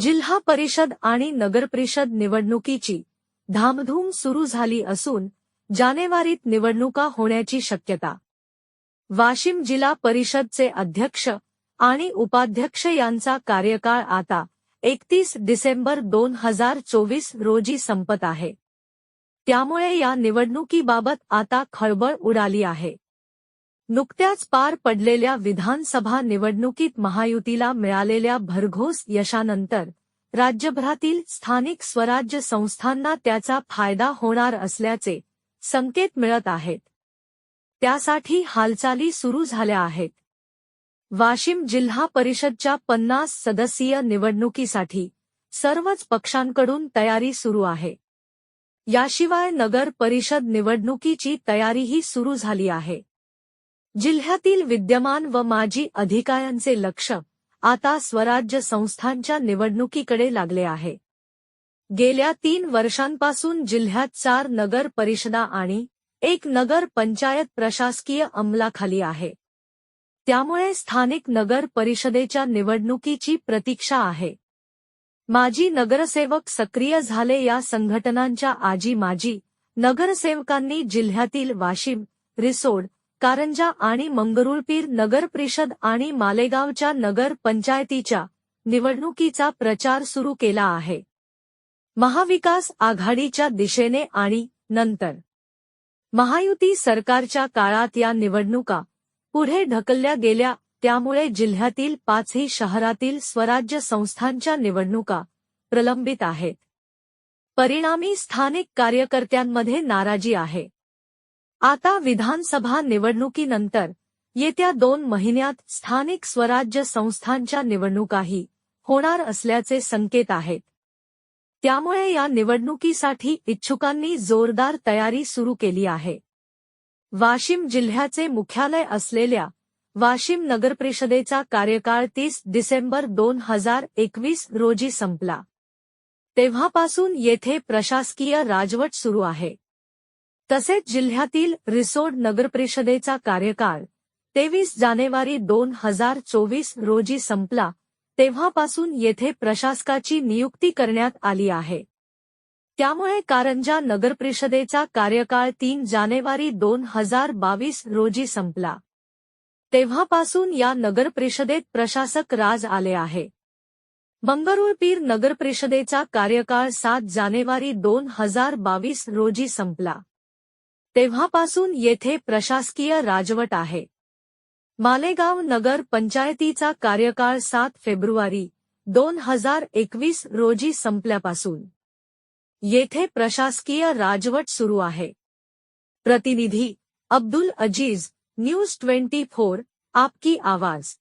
जिल्हा परिषद आणि नगरपरिषद निवडणुकीची धामधूम सुरू झाली असून जानेवारीत निवडणुका होण्याची शक्यता. वाशिम जिल्हा परिषदचे अध्यक्ष आणि उपाध्यक्ष यांचा कार्यकाळ आता एकतीस डिसेंबर दोन हजार चोवीस रोजी संपत आहे. त्यामुळे या निवडणुकीबाबत आता खळबळ उडाली आहे. नुकत्याच पार पडलेल्या विधानसभा निवडणुकीत महायुतीला मिळालेल्या भरघोस यशानंतर राज्यभरातील स्थानिक स्वराज्य संस्थांना त्याचा फायदा होणार असल्याचे संकेत मिळत आहेत. त्यासाठी हालचाली सुरू झाल्या आहेत. वाशिम जिल्हा परिषदच्या पन्नास सदस्यीय निवडणुकीसाठी सर्वच पक्षांकडून तयारी सुरू आहे. याशिवाय नगर परिषद निवडणुकीची तयारीही सुरू झाली आहे. जिल्ह्यातील विद्यमान व माजी अधिकाऱ्यांचे लक्ष आता स्वराज्य संस्थांच्या निवडणुकीकडे लागले आहे. गेल्या तीन वर्षांपासून जिल्ह्यात चार नगर परिषदा आणि एक नगर पंचायत प्रशासकीय अंमलाखाली आहे. त्यामुळे स्थानिक नगर परिषदेच्या निवडणुकीची प्रतीक्षा आहे. माजी नगरसेवक सक्रिय झाले या संघटनांच्या आजी माजी नगरसेवकांनी जिल्ह्यातील वाशिम रिसोड कारंजा आणि मंगरुळपीर नगरपरिषद आणि मालेगावच्या नगर पंचायतीच्या निवडणुकीचा प्रचार सुरू केला आहे. महाविकास आघाडीच्या दिशेने आणि नंतर. महायुती सरकारच्या काळात या निवडणुका पुढे ढकलल्या गेल्या त्यामुळे जिल्ह्यातील पाचही शहरातील स्वराज्य संस्थांच्या निवडणुका प्रलंबित आहेत. परिणामी स्थानिक कार्यकर्त्यांमध्ये नाराजी आहे. आता विधानसभा निवडणुकीनंतर येत्या दोन महिन्यात स्थानिक स्वराज्य संस्थांच्या निवडणुकाही होणार असल्याचे संकेत आहेत. त्यामुळे या निवडणुकीसाठी इच्छुकांनी जोरदार तयारी सुरू केली आहे. वाशिम जिल्ह्याचे मुख्यालय असलेल्या वाशिम नगरपरिषदेचा कार्यकाळ तीस डिसेंबर दोन हजार एकवीस रोजी संपला. तेव्हापासून येथे प्रशासकीय राजवट सुरू आहे. तसेच जिल्ह्यातील रिसोड नगरपरिषदेचा कार्यकाळ तेवीस जानेवारी दोन हजार चोवीस रोजी संपला तेव्हापासून येथे प्रशासकाची नियुक्ती करण्यात आली आहे. त्यामुळे कारंजा नगरपरिषदेचा कार्यकाळ तीन जानेवारी दोन हजार बावीस रोजी संपला. तेव्हापासून या नगरपरिषदेत प्रशासक राज आले आहे. मंगरुळपीर नगरपरिषदेचा कार्यकाळ सात जानेवारी दोन हजार बावीस रोजी संपला. तेव्हापासून येथे प्रशासकीय राजवट आहे. मालेगाव नगर पंचायतीचा कार्यकाळ सात फेब्रुवारी दोन हजार एकवीस रोजी संपल्यापासून. येथे प्रशासकीय राजवट सुरू आहे. प्रतिनिधी Abdul Aziz news twenty four आपकी आवाज.